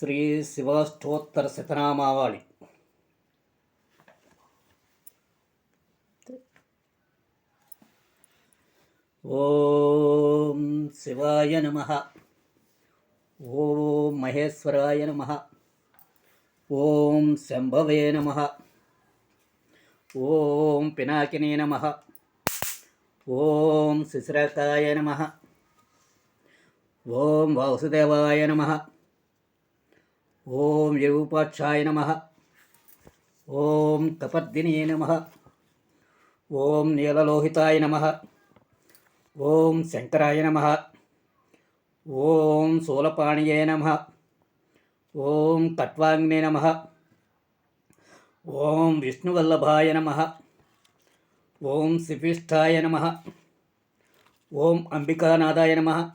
శ్రీ శివాష్టోత్తర శతనామావళి. ఓం శివాయ నమ. ఓం మహేశ్వరాయ నమ. ఓం శంభవే నమ. ఓం పినాకినే నమ. ఓం శిశిరకాయ నమ. ఓం వాసుదేవాయ నమ. ఓం యోపాక్షాయ నమ. ఓం కపర్దినే నమ. ఓం నీలలోహితాయ నమ. ఓం శంకరాయ నమ. ఓం శూలపాణియే నమ. ఓం కట్వాంగ్నే నమ. ఓం విష్ణువల్లభాయ నమ. ఓం శిపిష్టాయ నమ. ఓం అంబికానాథాయ నమ.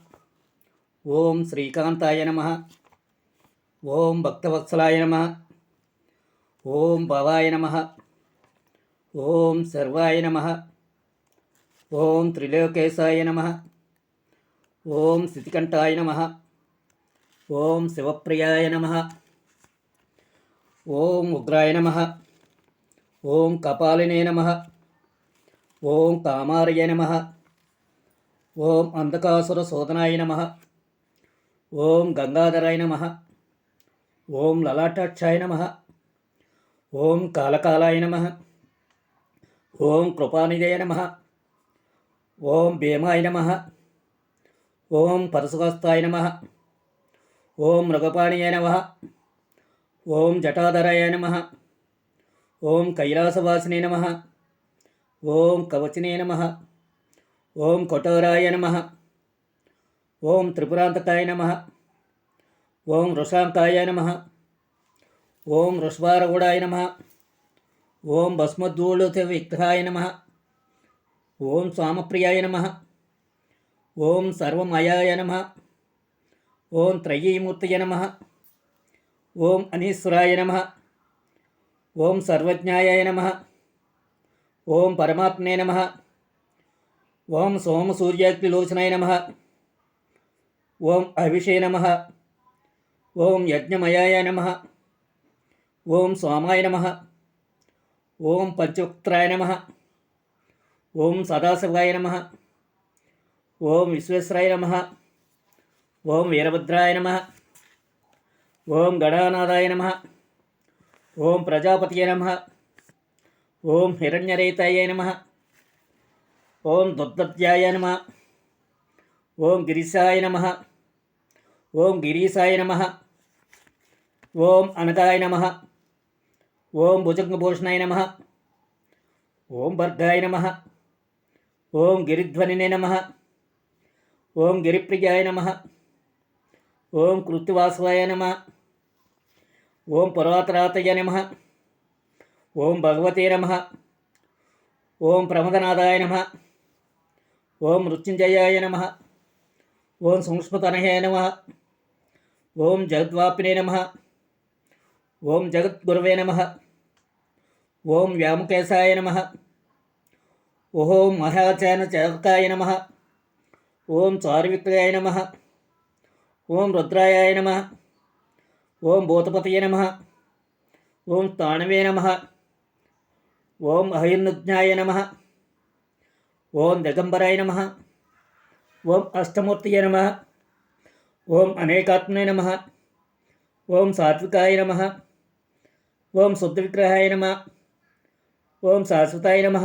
ఓం శ్రీకాంతాయ నమ. ఓం భక్తవత్సలాయ నమ ఓం భవాయ నమ ఓం సర్వాయ నమ ఓం త్రిలోకేశాయ నమ ఓం స్థితికంఠాయ నమ ఓం శివప్రియాయ నమ ఓం ఉగ్రాయ నమ ఓం కపాలినే నమ ఓం కామారయ నమ ఓం అంధకాసుర శోధనాయ నమ ఓం గంగాధరాయ నమ ఓం లలాటాక్షాయ నమ ఓం కాలకాలాయ నమ ఓం కృపానిదయ నమ ఓం భీమాయ నమ ఓం పరశుహస్తాయ నమ ఓం మృగపాణియ నమ ఓం జటాధరాయ నమ ఓం కైలాసవాసినే నమ ఓం కవచినే నమ ఓం కఠోరాయ నమ ఓం త్రిపురాంతకాయ నమ ఓం వృషాంకాయ నమ ఓం వృష్వారగూడాయ నమ ఓం భస్మధూళిత విగ్రహాయ నమ ఓం స్వామప్రియాయ నమ ఓం సర్వమయాయ నమ ఓం త్రయీమూర్తయ నమ ఓం అనీశ్వరాయ నమ ఓం సర్వజ్ఞాయ నమ ఓం పరమాత్మే నమ ఓం సోమసూర్యాగ్నిలోచనాయ నమ ఓం అభిషే నమ ఓం యజ్ఞమయాయ నమ ఓం సోమాయ నమ ఓం పంచవక్త్రాయ నమ ఓం సదాశివాయ నమ ఓం విశ్వేశ్వరాయ నమ ఓం వీరభద్రాయ నమ ఓం గణానాథాయ నమ ఓం ప్రజాపతియ నమ ఓం హిరణ్యరేతాయ నమ ఓం దుర్దత్యాయ నమ ఓం గిరిశాయ నమ ఓం గిరీశాయ నమ ఓం అనగాయ నమ ఓం భుజంగభూషణాయ నమ ఓం భర్గాయ నమ ఓం గిరిధ్వనినే నమ ఓం గిరిప్రియాయ నమ ఓం కృత్తివాసువాయ నమ ఓం పురాతరాతయ నమ ఓం భగవతే నమ ఓం ప్రమదనాథాయ నమ ఓం మృత్యుంజయాయ నమ ఓం సంస్మృతనహే నమ ఓం జగద్వాపినే నమ ఓం జగద్గురవే నమ ఓం వ్యామకేశాయ నమ ఓం మహాచాన చరకాయ నమ ఓం చారువిక్రయాయ నమ ఓం రుద్రాయ నమ ఓం భూతపతయ నమ ఓం తాణవే నమ ఓం అహిర్నుజ్ఞాయ నమ ఓం దిగంబరాయ నమ ఓం అష్టమూర్తయ నమ ఓం అనేకాత్మనే నమ ఓం సాత్వికాయ నమ ఓం శుద్ధవిగ్రహాయ నమ ఓం శాశ్వతాయ నమ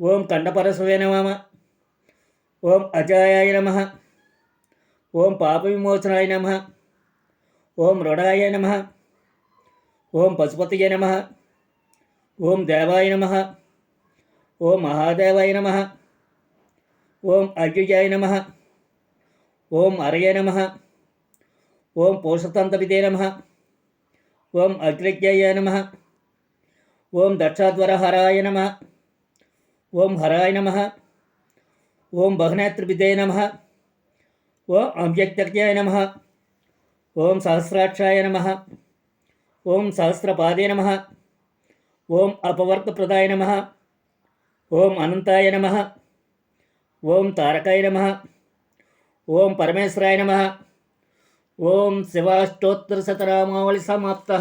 ఓం కండపరశవే నమ ఓం అజాయాయ నమ ఓం పాపవిమోచనాయ నమ ఓం రుడాయ నమ ఓం పశుపతయ నమ ఓం దేవాయ నమ ఓం మహాదేవాయ నమ ఓం అవ్యుజాయ నమ ఓం అరయ నమ ఓం పోషతంతపితే నమ ఓం అగ్రజ్ఞాయ నమ ఓం దక్షాధ్వరహరాయ నమ ఓం హరాయ నమ ఓం బహునేత్రవిదే నమ ఓం అవ్యక్తజ్ఞాయ నమ ఓం సహస్రాక్షాయ నమ ఓం సహస్రపాదే నమ ఓం అపవర్తప్రదాయ నమ ఓం అనంతాయ నమ ఓం తారకాయ నమ ఓం పరమేశ్వరాయ నమ ఓం శివాష్టోత్తర శతనామావళి సమాప్త